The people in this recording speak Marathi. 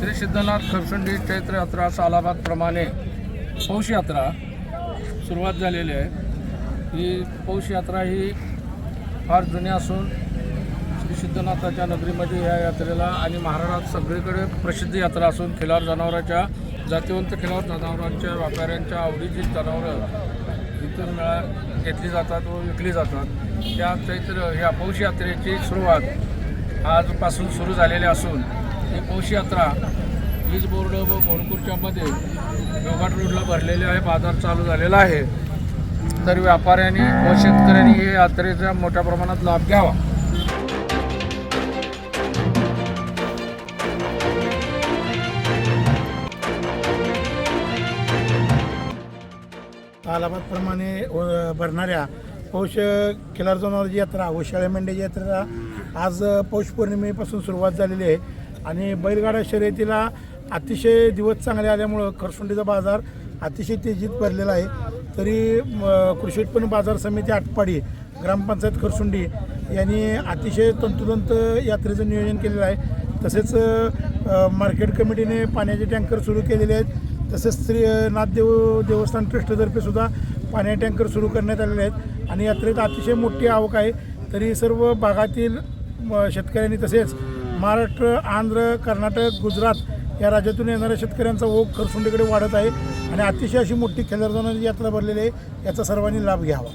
श्री सिद्धनाथ खरसुंडी चैत्र यात्रा सालाबादप्रमाणे पौष यात्रा सुरुवात झालेली आहे. ही पौष यात्रा ही फार जुनी असून श्री सिद्धनाथाच्या नगरीमध्ये या यात्रेला आणि महाराष्ट्रात सगळीकडे प्रसिद्ध यात्रा असून खिलार जनावरांच्या जातिवंत खिलार जनावरांच्या व्यापाऱ्यांच्या आवडीची जनावरं इथून मेळा घेतली जातात व विकली जातात. त्या चैत्र ह्या पौष यात्रेची सुरुवात आजपासून सुरू झालेली असून ही यात्रा वीज बोर्ड व गोणपूरच्या मध्ये गोघाट रोडला भरलेले आहे बाजार चालू झालेला आहे. तर व्यापाऱ्यांनी व शेतकऱ्यांनी हे यात्रेचा मोठ्या प्रमाणात लाभ घ्यावा. तालाबादप्रमाणे भरणाऱ्या पौष किलार जनावरची यात्रा व शाळे मेंढ्याची यात्रा आज पौष पौर्णिमेपासून सुरुवात झालेली आहे. आणि बैलगाडा शर्यतीला अतिशय दिवस चांगले आल्यामुळं खरसुंडीचा बाजार अतिशय तेजीत भरलेला आहे. तरी कृषी उत्पन्न बाजार समिती आटपाडी ग्रामपंचायत खरसुंडी यांनी अतिशय तंतोतंत यात्रेचं नियोजन केलेलं आहे. तसेच मार्केट कमिटीने पाण्याचे टँकर सुरू केलेले आहेत. तसेच श्री नाथदेव देवस्थान ट्रस्टतर्फे सुद्धा टँकर सुरू करण्यात आलेले आहेत. आणि यात्रेत अतिशय मोठी आवक आहे. तरी सर्व भागातील शेतकऱ्यांनी तसेच महाराष्ट्र आंध्र कर्नाटक गुजरात या राज्यातून येणाऱ्या शेतकऱ्यांचा ओघ खरसुंडीकडे वाढत आहे आणि अतिशय अशी मोठी खेळाडू यात्रा भरलेली आहे. याचा सर्वांनी लाभ घ्यावा.